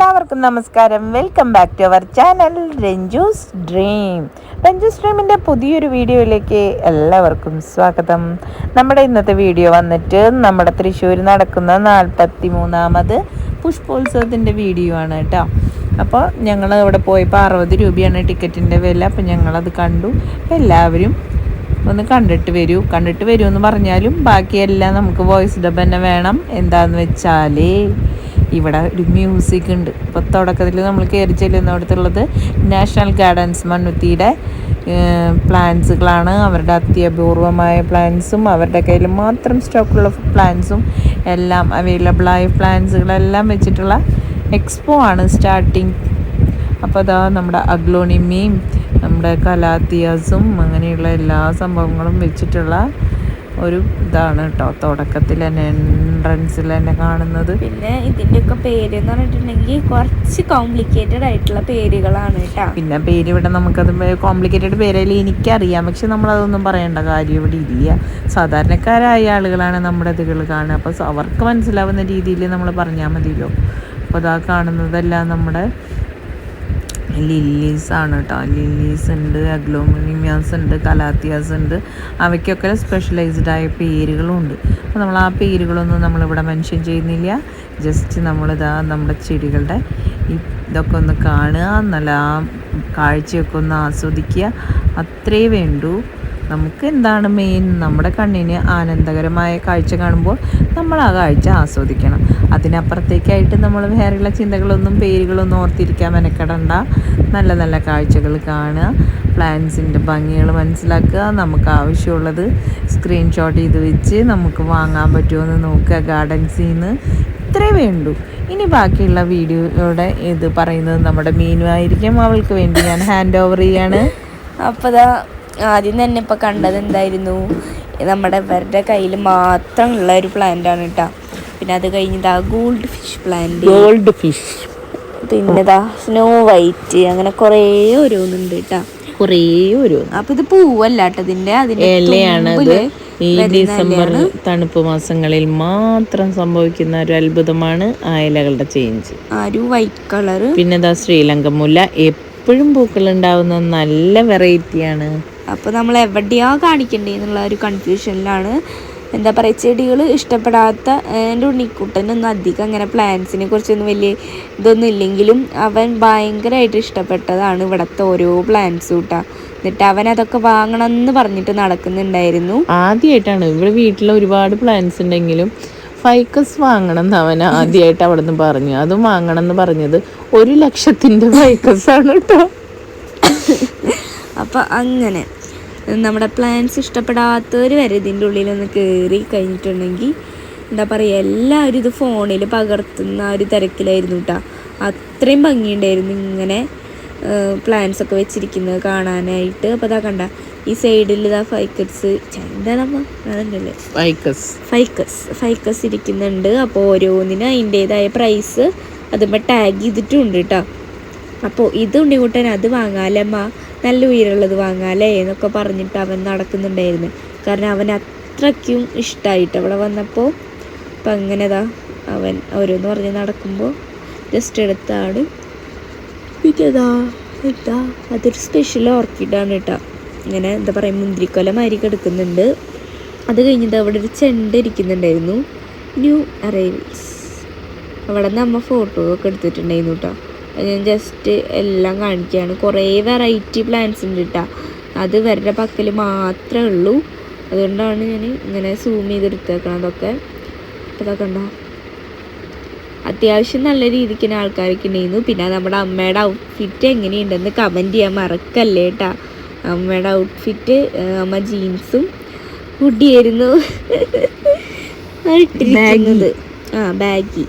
എല്ലാവർക്കും നമസ്കാരം. Welcome back to our channel Ranju's dream Ranju's ഡ്രീമിന്റെ പുതിയൊരു വീഡിയോയിലേക്ക് എല്ലാവർക്കും സ്വാഗതം. നമ്മുടെ ഇന്നത്തെ വീഡിയോ വന്നിട്ട് നമ്മുടെ തൃശ്ശൂർ നടക്കുന്ന നാൽപ്പത്തി മൂന്നാമത് പുഷ്പോത്സവത്തിന്റെ വീഡിയോ ആണ് കേട്ടോ. അപ്പോൾ ഞങ്ങൾ അവിടെ പോയപ്പോൾ അറുപത് രൂപയാണ് ടിക്കറ്റിന്റെ വില. അപ്പോൾ ഞങ്ങളത് കണ്ടു. എല്ലാവരും ഒന്ന് കണ്ടിട്ട് വരൂ. കണ്ടിട്ട് വരൂ എന്ന് പറഞ്ഞാലും ബാക്കിയെല്ലാം നമുക്ക് വോയിസ് ഡബ് തന്നെ വേണം. എന്താണെന്ന് വെച്ചാൽ ഇവിടെ ഒരു മ്യൂസിക് ഉണ്ട്. ഇപ്പോൾ തുടക്കത്തിൽ നമ്മൾ കയറി ചെല്ലുന്നിടത്തുള്ളത് നാഷണൽ ഗാർഡൻസ് മണ്ണുത്തിയുടെ പ്ലാന്റ്സുകളാണ്. അവരുടെ അത്യപൂർവമായ പ്ലാന്റ്സും അവരുടെ കയ്യിൽ മാത്രം സ്റ്റോക്കുള്ള പ്ലാന്റ്സും എല്ലാം അവൈലബിളായ പ്ലാന്റ്സുകളെല്ലാം വെച്ചിട്ടുള്ള എക്സ്പോ ആണ് സ്റ്റാർട്ടിങ് അപ്പോൾ അതാ നമ്മുടെ അഗ്ലോണിമയും നമ്മുടെ കലാത്തിയാസും അങ്ങനെയുള്ള എല്ലാ സംഭവങ്ങളും വെച്ചിട്ടുള്ള ഒരു ഇതാണ് കേട്ടോ തുടക്കത്തിൽ തന്നെ എൻട്രൻസിൽ തന്നെ കാണുന്നത്. പിന്നെ ഇതിന്റെയൊക്കെ പേര് എന്ന് പറഞ്ഞിട്ടുണ്ടെങ്കിൽ കുറച്ച് കോംപ്ലിക്കേറ്റഡ് ആയിട്ടുള്ള പേരുകളാണ് കേട്ടോ പിന്നെ പേര് ഇവിടെ നമുക്കത് കോംപ്ലിക്കേറ്റഡ് പേരല്ലേ എനിക്കറിയാം. പക്ഷെ നമ്മളതൊന്നും പറയേണ്ട കാര്യം ഇവിടെ ഇല്ല. സാധാരണക്കാരായ ആളുകളാണ് നമ്മുടെ ഇതുകൾ കാണുക. അപ്പോൾ അവർക്ക് മനസ്സിലാവുന്ന രീതിയിൽ നമ്മൾ പറഞ്ഞാൽ മതിയല്ലോ. അപ്പോൾ അതാ കാണുന്നതെല്ലാം നമ്മുടെ ലില്ലീസ് ആണ് കേട്ടോ ലില്ലീസ് ഉണ്ട് അഗ്ലോമിനിമിയാസ് ഉണ്ട് കലാത്തിയാസ് ഉണ്ട്. അവയ്ക്കൊക്കെ സ്പെഷ്യലൈസ്ഡ് ആയ പേരുകളും ഉണ്ട്. അപ്പോൾ നമ്മൾ ആ പേരുകളൊന്നും നമ്മളിവിടെ മെൻഷൻ ചെയ്യുന്നില്ല. ജസ്റ്റ് നമ്മളിതാ നമ്മുടെ ചെടികളുടെ ഇതൊക്കെ ഒന്ന് കാണുക നല്ല ആ കാഴ്ചയൊക്കെ ഒന്ന് ആസ്വദിക്കുക. അത്രേ വേണ്ടൂ. നമുക്ക് എന്താണ് മെയിൻ നമ്മുടെ കണ്ണിന് ആനന്ദകരമായ കാഴ്ച കാണുമ്പോൾ നമ്മൾ ആ കാഴ്ച ആസ്വദിക്കണം. അതിനപ്പുറത്തേക്കായിട്ട് നമ്മൾ വേറെയുള്ള ചിന്തകളൊന്നും പേരുകളൊന്നും ഓർത്തിരിക്കാൻ മെനക്കെടണ്ട. നല്ല നല്ല കാഴ്ചകൾ കാണുക. പ്ലാൻസിന്റെ ഭംഗികൾ മനസ്സിലാക്കുക. നമുക്ക് ആവശ്യമുള്ളത് സ്ക്രീൻഷോട്ട് ചെയ്ത് വെച്ച് നമുക്ക് വാങ്ങാൻ പറ്റുമെന്ന് നോക്കുക. ഗാർഡൻ നിന്ന് ഇത്രേ വേണ്ടു. ഇനി ബാക്കിയുള്ള വീഡിയോയുടെ ഇത് പറയുന്നത് നമ്മുടെ മീനു ആയിരിക്കും അവൾക്ക് വേണ്ടി ഞാൻ ഹാൻഡ് ഓവർ ചെയ്യാണ്. അപ്പോൾ ആദ്യം തന്നെ ഇപ്പോൾ കണ്ടത് എന്തായിരുന്നു? നമ്മുടെ ഇവരുടെ കയ്യിൽ മാത്രം ഉള്ള ഒരു പ്ലാന്റ് ആണ് കേട്ടോ പിന്നെ അത് കഴിഞ്ഞിതാ gold fish plant gold fish പിന്നെ ഇതാ സ്നോ വൈറ്റ് അങ്ങനെ കുറേ ഓരോന്നുണ്ട് കേട്ടോ കുറേ ഒരു അപ്പൊ ഇത് പൂവല്ല കേട്ടോ ഇതിന്റെ. അതിന്റെ ഇലയാണ് ഈ ഡിസംബർ തണുപ്പ് മാസങ്ങളിൽ മാത്രം സംഭവിക്കുന്ന ഒരു അത്ഭുതമാണ് ആ ഇലകളുടെ ചേഞ്ച് ആ ഒരു വൈറ്റ് കളർ പിന്നെ ദാ ശ്രീലങ്ക മുല്ല. എപ്പോഴും പൂക്കൾ ഉണ്ടാവുന്ന നല്ല വെറൈറ്റിയാണ് അപ്പോൾ നമ്മൾ എവിടെയാ കാണിക്കേണ്ടത് എന്നുള്ള ഒരു കൺഫ്യൂഷനിലാണ് എന്താ പറയുക ചെടികൾ ഇഷ്ടപ്പെടാത്ത എന്റെ ഉണ്ണിക്കുട്ടനൊന്നും അധികം അങ്ങനെ പ്ലാന്റ്സിനെ കുറിച്ചൊന്നും വലിയ ഇതൊന്നും ഇല്ലെങ്കിലും അവൻ ഭയങ്കരമായിട്ട് ഇഷ്ടപ്പെട്ടതാണ് ഇവിടുത്തെ ഓരോ പ്ലാന്റ്സും കൂട്ടാ എന്നിട്ട് അവൻ അതൊക്കെ വാങ്ങണം എന്ന് പറഞ്ഞിട്ട് നടക്കുന്നുണ്ടായിരുന്നു. ആദ്യമായിട്ടാണ് ഇവിടെ വീട്ടിൽ ഒരുപാട് പ്ലാന്റ്സ് ഉണ്ടെങ്കിലും ഫൈക്കസ് വാങ്ങണം എന്ന് അവൻ ആദ്യമായിട്ട് അവിടെ നിന്ന് പറഞ്ഞു. അതും വാങ്ങണം എന്ന് പറഞ്ഞത് ഒരു ലക്ഷത്തിന്റെ ഫൈക്കസ് ആണ് കേട്ടോ അപ്പം അങ്ങനെ. നമ്മുടെ പ്ലാൻസ് ഇഷ്ടപ്പെടാത്തവർ വരെ ഇതിന്റെ ഉള്ളിലൊന്ന് കയറി കഴിഞ്ഞിട്ടുണ്ടെങ്കിൽ എന്താ പറയുക എല്ലാവരും ഇത് ഫോണിൽ പകർത്തുന്ന ആ ഒരു തിരക്കിലായിരുന്നു കേട്ടോ അത്രയും ഭംഗിയുണ്ടായിരുന്നു ഇങ്ങനെ പ്ലാന്റ്സ് ഒക്കെ വെച്ചിരിക്കുന്നത് കാണാനായിട്ട്. അപ്പോൾ അതാ കണ്ട ഈ സൈഡിൽ ഇതാ ഫൈക്കസ് അതുണ്ടല്ലേ ഫൈക്കസ് ഫൈക്കസ് ഫൈക്കസ് ഇരിക്കുന്നുണ്ട്. അപ്പോൾ ഓരോന്നിനും അതിന്റേതായ പ്രൈസ് അതുമ്പോൾ ടാഗ് ചെയ്തിട്ടുണ്ട് കേട്ടോ അപ്പോൾ ഇത് കൂട്ടാൻ അത് വാങ്ങാലമ്മ നല്ല ഉയരമുള്ളത് വാങ്ങാലേ എന്നൊക്കെ പറഞ്ഞിട്ട് അവൻ നടക്കുന്നുണ്ടായിരുന്നു. കാരണം അവൻ അത്രയ്ക്കും ഇഷ്ടമായിട്ട് അവിടെ വന്നപ്പോൾ അപ്പം അങ്ങനെതാ അവൻ ഓരോന്ന് പറഞ്ഞ് നടക്കുമ്പോൾ ജസ്റ്റ് എടുത്താണ്. പിന്നെ ഇതാ അതൊരു സ്പെഷ്യൽ ഓർക്കിഡാണ് കേട്ടോ. ഇങ്ങനെ എന്താ പറയുക മുന്തിരിക്കൊല മാതിരി കിടക്കുന്നുണ്ട്. അത് കഴിഞ്ഞിട്ട് അവിടെ ഒരു ചെണ്ട ഇരിക്കുന്നുണ്ടായിരുന്നു. ന്യൂ അറൈവൽസ് അവിടെ നിന്ന് അമ്മ ഫോട്ടോ ഒക്കെ എടുത്തിട്ടുണ്ടായിരുന്നു കേട്ടോ. ഞാൻ ജസ്റ്റ് എല്ലാം കാണിക്കുകയാണ് കുറേ വെറൈറ്റി പ്ലാന്റ്സ് ഉണ്ട് കേട്ടോ അത് ഇവരുടെ പക്കൽ മാത്രമേ ഉള്ളൂ. അതുകൊണ്ടാണ് ഞാൻ ഇങ്ങനെ സൂം ചെയ്തെടുത്തേക്കണം അതൊക്കെ. അപ്പോൾ അതൊക്കെ ഉണ്ടോ അത്യാവശ്യം നല്ല രീതിക്ക് തന്നെ ആൾക്കാരൊക്കെ ഉണ്ടായിരുന്നു. പിന്നെ നമ്മുടെ അമ്മയുടെ ഔട്ട്ഫിറ്റ് എങ്ങനെയുണ്ടെന്ന് കമന്റ് ചെയ്യാൻ മറക്കല്ലേ കേട്ടാ അമ്മയുടെ ഔട്ട്ഫിറ്റ് അമ്മ ജീൻസും ഹുഡിയായിരുന്നു ഇട്ടിരിക്കുന്നത് ആ ബാഗി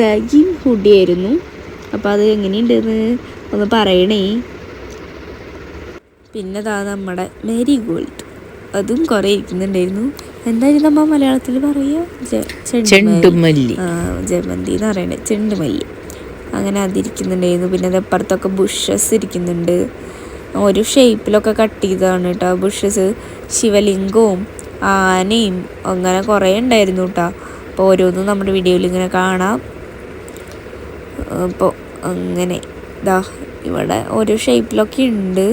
ബാഗിയും ഹുഡിയായിരുന്നു അപ്പോൾ അത് എങ്ങനെയുണ്ടെന്ന് ഒന്ന് പറയണേ. പിന്നെ ദാ നമ്മുടെ മേരി ഗോൾഡ് അതും കുറേ ഇരിക്കുന്നുണ്ടായിരുന്നു. എന്തായാലും നമ്മൾ മലയാളത്തിൽ പറയുക ചെണ്ടുമല്ലി. ജമന്തി എന്ന് പറയണേ ചെണ്ടുമല്ലി. അങ്ങനെ അതിരിക്കുന്നുണ്ടായിരുന്നു. പിന്നെ അത് അപ്പുറത്തൊക്കെ ബുഷസ് ഇരിക്കുന്നുണ്ട്. ഒരു ഷേപ്പിലൊക്കെ കട്ട് ചെയ്തതാണ് കേട്ടോ ബുഷസ് ശിവലിംഗവും ആനയും അങ്ങനെ കുറേ ഉണ്ടായിരുന്നു കേട്ടോ അപ്പോൾ ഓരോന്നും നമ്മുടെ വീഡിയോയിൽ ഇങ്ങനെ കാണാം. അപ്പോൾ അങ്ങനെ. ഇതാ ഇവിടെ ഓരോ ഷേപ്പിലൊക്കെ ഉണ്ട്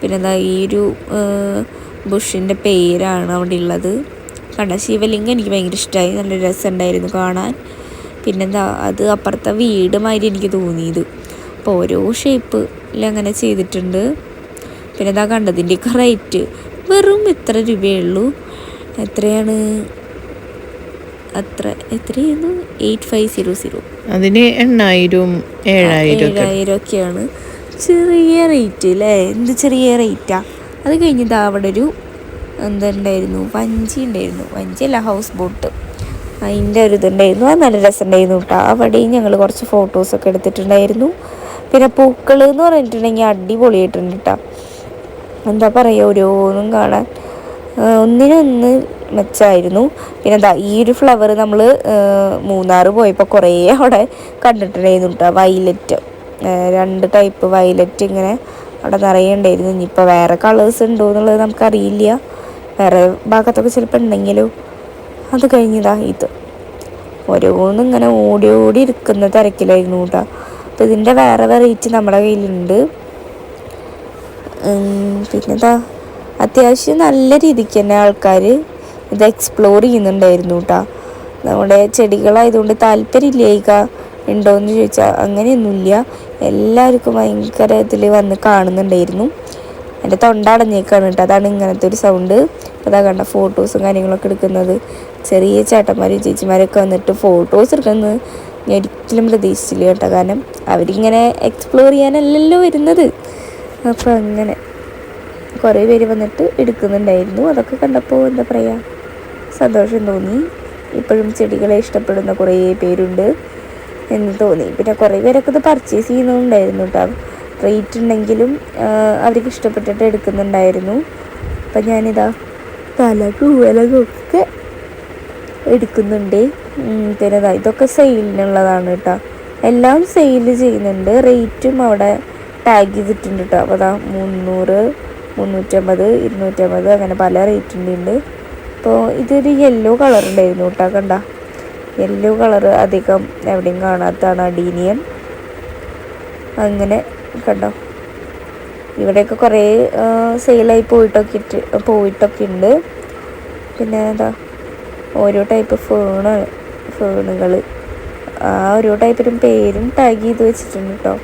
പിന്നെ എന്താ ഈ ഒരു ബുഷിന്റെ പേരാണ് അവിടെ ഉള്ളത് കണ്ട ശിവലിംഗം എനിക്ക് ഭയങ്കര ഇഷ്ടമായി നല്ല രസമുണ്ടായിരുന്നു കാണാൻ. പിന്നെന്താ അത് അപ്പുറത്തെ വീട് മാതിരി എനിക്ക് തോന്നിയത്. അപ്പോൾ ഓരോ ഷേപ്പിൽ അങ്ങനെ ചെയ്തിട്ടുണ്ട്. പിന്നെ എന്താ കണ്ടതിന്റെയൊക്കെ റേറ്റ് വെറും എത്ര രൂപയേ ഉള്ളൂ? എത്രയാണ്? അത്ര എത്രയായിരുന്നു? Eight five zero zero. അതിന് എണ്ണായിരം ഏഴായിരം ഏഴായിരം ഒക്കെയാണ് ചെറിയ റേറ്റ് അല്ലേ എന്ത് ചെറിയ റേറ്റാ അത് കഴിഞ്ഞിട്ട് അവിടെ ഒരു എന്തുണ്ടായിരുന്നു? വഞ്ചി ഉണ്ടായിരുന്നു. വഞ്ചി അല്ല ഹൗസ് ബോട്ട് അതിന്റെ ഒരു ഇതുണ്ടായിരുന്നു. അത് നല്ല രസമുണ്ടായിരുന്നു കേട്ടോ. അവിടെയും ഞങ്ങൾ കുറച്ച് ഫോട്ടോസൊക്കെ എടുത്തിട്ടുണ്ടായിരുന്നു. പിന്നെ പൂക്കൾ എന്ന് പറഞ്ഞിട്ടുണ്ടെങ്കിൽ അടിപൊളിയായിട്ടുണ്ട് കേട്ടോ. എന്താ പറയുക ഓരോന്നും കാണാൻ. ഒന്നിനൊന്ന് മെച്ചമായിരുന്നു പിന്നെ എന്താ ഈ ഒരു ഫ്ലവർ നമ്മൾ മൂന്നാർ പോയപ്പോൾ കുറേ അവിടെ കണ്ടിട്ടുണ്ടായിരുന്നു കേട്ടോ വൈലറ്റ് രണ്ട് ടൈപ്പ് വൈലറ്റ് ഇങ്ങനെ അവിടെ നിറയെ ഉണ്ടായിരുന്നു. ഇനിയിപ്പോൾ വേറെ കളേഴ്സ് ഉണ്ടോ എന്നുള്ളത് നമുക്കറിയില്ല. വേറെ ഭാഗത്തൊക്കെ ചിലപ്പോൾ ഉണ്ടെങ്കിലും അത് കഴിഞ്ഞതാ ഇത്. ഓരോന്നും ഇങ്ങനെ ഓടി ഓടി ഇരിക്കുന്ന തിരക്കിലായിരുന്നു കേട്ടോ അപ്പോൾ ഇതിന്റെ വേറെ വെറൈറ്റി നമ്മുടെ കയ്യിലുണ്ട്. പിന്നെന്താ അത്യാവശ്യം നല്ല രീതിക്ക് തന്നെ ആൾക്കാർ ഇത് എക്സ്പ്ലോർ ചെയ്യുന്നുണ്ടായിരുന്നു കേട്ടോ നമ്മുടെ ചെടികളായതുകൊണ്ട് താല്പര്യമില്ലേക്ക ഉണ്ടോയെന്ന് ചോദിച്ചാൽ അങ്ങനെയൊന്നുമില്ല. എല്ലാവർക്കും ഭയങ്കര ഇതിൽ വന്ന് കാണുന്നുണ്ടായിരുന്നു. എന്റെ തൊണ്ട അടഞ്ഞേക്കാണ് കേട്ടോ അതാണ് ഇങ്ങനത്തെ ഒരു സൗണ്ട് അതാ കണ്ട ഫോട്ടോസും കാര്യങ്ങളൊക്കെ എടുക്കുന്നത്. ചെറിയ ചേട്ടന്മാരും ചേച്ചിമാരൊക്കെ വന്നിട്ട് ഫോട്ടോസ് എടുക്കുന്നത്. ഞാൻ ഒരിക്കലും പ്രതീക്ഷിച്ചില്ല കേട്ടോ കാരണം അവരിങ്ങനെ എക്സ്പ്ലോർ ചെയ്യാനല്ലല്ലോ വരുന്നത്. അപ്പോൾ അങ്ങനെ കുറേ പേര് വന്നിട്ട് എടുക്കുന്നുണ്ടായിരുന്നു. അതൊക്കെ കണ്ടപ്പോൾ എന്താ പറയുക സന്തോഷം തോന്നി. ഇപ്പോഴും ചെടികളെ ഇഷ്ടപ്പെടുന്ന കുറേ പേരുണ്ട് എന്ന് തോന്നി. പിന്നെ കുറേ പേരൊക്കെ ഇത് പർച്ചേസ് ചെയ്യുന്നുണ്ടായിരുന്നു കേട്ടോ റേറ്റ് ഉണ്ടെങ്കിലും അവർക്ക് ഇഷ്ടപ്പെട്ടിട്ട് എടുക്കുന്നുണ്ടായിരുന്നു. അപ്പം ഞാനിതാ തലകും വിലകൊക്കെ എടുക്കുന്നുണ്ട്. പിന്നെ ദാ ഇതൊക്കെ സെയിലിനുള്ളതാണ് കേട്ടോ എല്ലാം സെയിൽ ചെയ്യുന്നുണ്ട്. റേറ്റും അവിടെ ടാഗ് ചെയ്തിട്ടുണ്ട് കേട്ടോ അപ്പോൾ അതാ മുന്നൂറ് മുന്നൂറ്റമ്പത് ഇരുന്നൂറ്റമ്പത് അങ്ങനെ പല റേറ്റിന്റെ ഉണ്ട്. അപ്പോൾ ഇതൊരു യെല്ലോ കളർ ഉണ്ടായിരുന്നു കേട്ടോ കണ്ട? യെല്ലോ കളർ അധികം എവിടെയും കാണാത്തതാണ് അഡീനിയൻ അങ്ങനെ കണ്ടോ? ഇവിടെയൊക്കെ കുറേ സെയിലായി പോയിട്ടൊക്കെ ഇട്ട് പോയിട്ടൊക്കെ ഉണ്ട്. പിന്നെ എന്താ? ഓരോ ടൈപ്പ് ഫേണ് ഫേണുകൾ ആ ഓരോ ടൈപ്പിനും പേരും ടാഗ് ചെയ്ത് വെച്ചിട്ടുണ്ട് കേട്ടോ.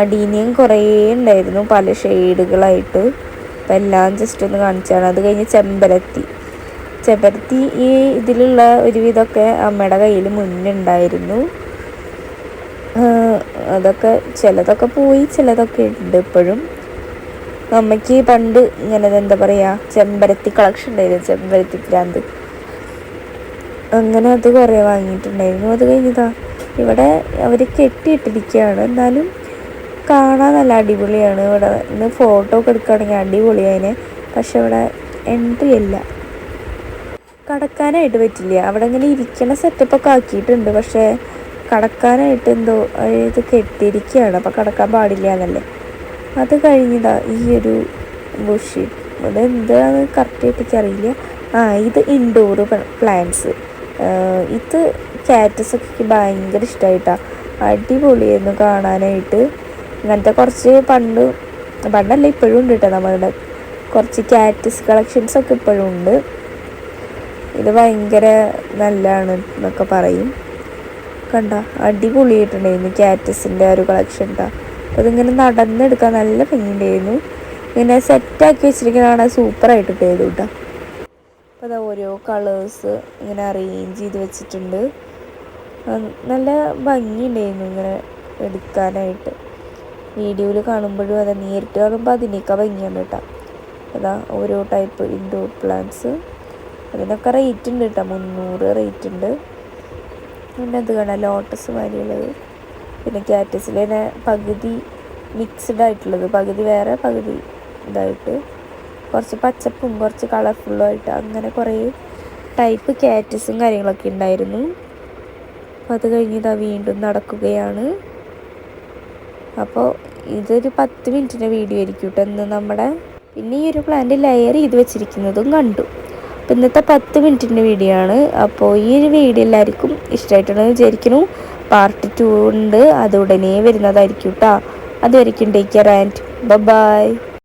അടീനിയും കുറേ ഉണ്ടായിരുന്നു പല ഷെയ്ഡുകളായിട്ട് അപ്പം എല്ലാം ജസ്റ്റ് ഒന്ന് കാണിച്ചാണ്. അത് കഴിഞ്ഞ് ചെമ്പരത്തി. ചെമ്പരത്തി ഈ ഇതിലുള്ള ഒരുവിധമൊക്കെ അമ്മയുടെ കയ്യിൽ മുന്നുണ്ടായിരുന്നു. അതൊക്കെ ചിലതൊക്കെ പോയി ചിലതൊക്കെ ഉണ്ട് ഇപ്പോഴും. അമ്മയ്ക്ക് പണ്ട് ഇങ്ങനെ എന്താ പറയുക ചെമ്പരത്തി കളക്ഷൻ ഉണ്ടായിരുന്നു ചെമ്പരത്തി ഭ്രാന്ത് അങ്ങനെ അത് കുറേ വാങ്ങിയിട്ടുണ്ടായിരുന്നു. അത് കഴിഞ്ഞതാ ഇവിടെ അവർ കെട്ടിയിട്ടിരിക്കുകയാണ്. എന്നാലും കാണാൻ നല്ല അടിപൊളിയാണ്. ഇവിടെ ഇന്ന് ഫോട്ടോ ഒക്കെ എടുക്കുകയാണെങ്കിൽ അടിപൊളിയായിന്. പക്ഷെ ഇവിടെ എൻട്രി അല്ല കടക്കാനായിട്ട് പറ്റില്ല. അവിടെ ഇങ്ങനെ ഇരിക്കണ സെറ്റപ്പൊക്കെ ആക്കിയിട്ടുണ്ട്. പക്ഷേ കടക്കാനായിട്ട് എന്തോ ഇത് കെട്ടിയിരിക്കുകയാണ് അപ്പോൾ കടക്കാൻ പാടില്ല എന്നല്ലേ. അത് കഴിഞ്ഞതാ ഈ ഒരു ബുഷി ഇവിടെ എന്താണ് കറക്റ്റായിട്ട് അറിയില്ല. ആ ഇത് ഇൻഡോർ പ്ലാന്റ്സ് ഇത് കാറ്റസ് ഒക്കെ ഭയങ്കര ഇഷ്ടമായിട്ടാണ് അടിപൊളിയായിരുന്നു കാണാനായിട്ട്. ഇങ്ങനത്തെ കുറച്ച് പണ്ട് പണ്ടല്ല ഇപ്പോഴും ഉണ്ട് കേട്ടോ നമ്മളുടെ കുറച്ച് കാറ്റസ് കളക്ഷൻസ് ഒക്കെ ഇപ്പോഴും ഉണ്ട്. ഇത് ഭയങ്കര നല്ലതാണ് എന്നൊക്കെ പറയും. കണ്ട? അടിപൊളിയായിട്ടുണ്ടായിരുന്നു ക്യാറ്റസിന്റെ ഒരു കളക്ഷൻ ഉണ്ടാ അപ്പോൾ ഇതിങ്ങനെ നടന്നെടുക്കാൻ നല്ല ഭംഗിയുണ്ടായിരുന്നു. ഇങ്ങനെ സെറ്റാക്കി വെച്ചിരിക്കുന്നതാണ് സൂപ്പറായിട്ട് പേര് കേട്ടോ. അപ്പോൾ അതാ ഓരോ കളേഴ്സ് ഇങ്ങനെ അറേഞ്ച് ചെയ്ത് വെച്ചിട്ടുണ്ട്. നല്ല ഭംഗിയുണ്ടായിരുന്നു ഇങ്ങനെ എടുക്കാനായിട്ട്. വീഡിയോയിൽ കാണുമ്പോഴും അതാ നേരിട്ട് കാണുമ്പോൾ അതിനേക്കാൾ ഭംഗിയാണ് കേട്ടോ. അതാ ഓരോ ടൈപ്പ് ഇൻഡോർ പ്ലാന്റ്സ് അതിനൊക്കെ റേറ്റ് ഉണ്ട് കേട്ടോ മുന്നൂറ് റേറ്റ് ഉണ്ട്. പിന്നെ അത് കാണാം ലോട്ടസ് മാതിരിയുള്ളത് പിന്നെ ക്യാറ്റസിൽ തന്നെ പകുതി മിക്സ്ഡ് ആയിട്ടുള്ളത്. പകുതി വേറെ പകുതി ഇതായിട്ട്. കുറച്ച് പച്ചപ്പും കുറച്ച് കളർഫുള്ളും ആയിട്ട് അങ്ങനെ കുറേ ടൈപ്പ് ക്യാറ്റസും കാര്യങ്ങളൊക്കെ ഉണ്ടായിരുന്നു. അപ്പോൾ അത് കഴിഞ്ഞ് ഇതാ വീണ്ടും നടക്കുകയാണ്. അപ്പോൾ ഇതൊരു പത്ത് മിനിറ്റിന്റെ വീഡിയോ ആയിരിക്കും കേട്ടോ ഇന്ന് നമ്മുടെ പിന്നെ ഈ ഒരു പ്ലാന്റ് ലെയർ ചെയ്ത് വെച്ചിരിക്കുന്നതും കണ്ടു. അപ്പോൾ ഇന്നത്തെ പത്ത് മിനിറ്റിന്റെ വീഡിയോ ആണ്. അപ്പോൾ ഈ ഒരു വീഡിയോ എല്ലാവർക്കും ഇഷ്ടമായിട്ടുണ്ടെന്ന് വിചാരിക്കുന്നു. പാർട്ട് ടു ഉണ്ട്. അത് ഉടനെ വരുന്നതായിരിക്കും കേട്ടോ അതുവരെയ്ക്കും ടേക്ക് കെയർ ആൻഡ് ബൈ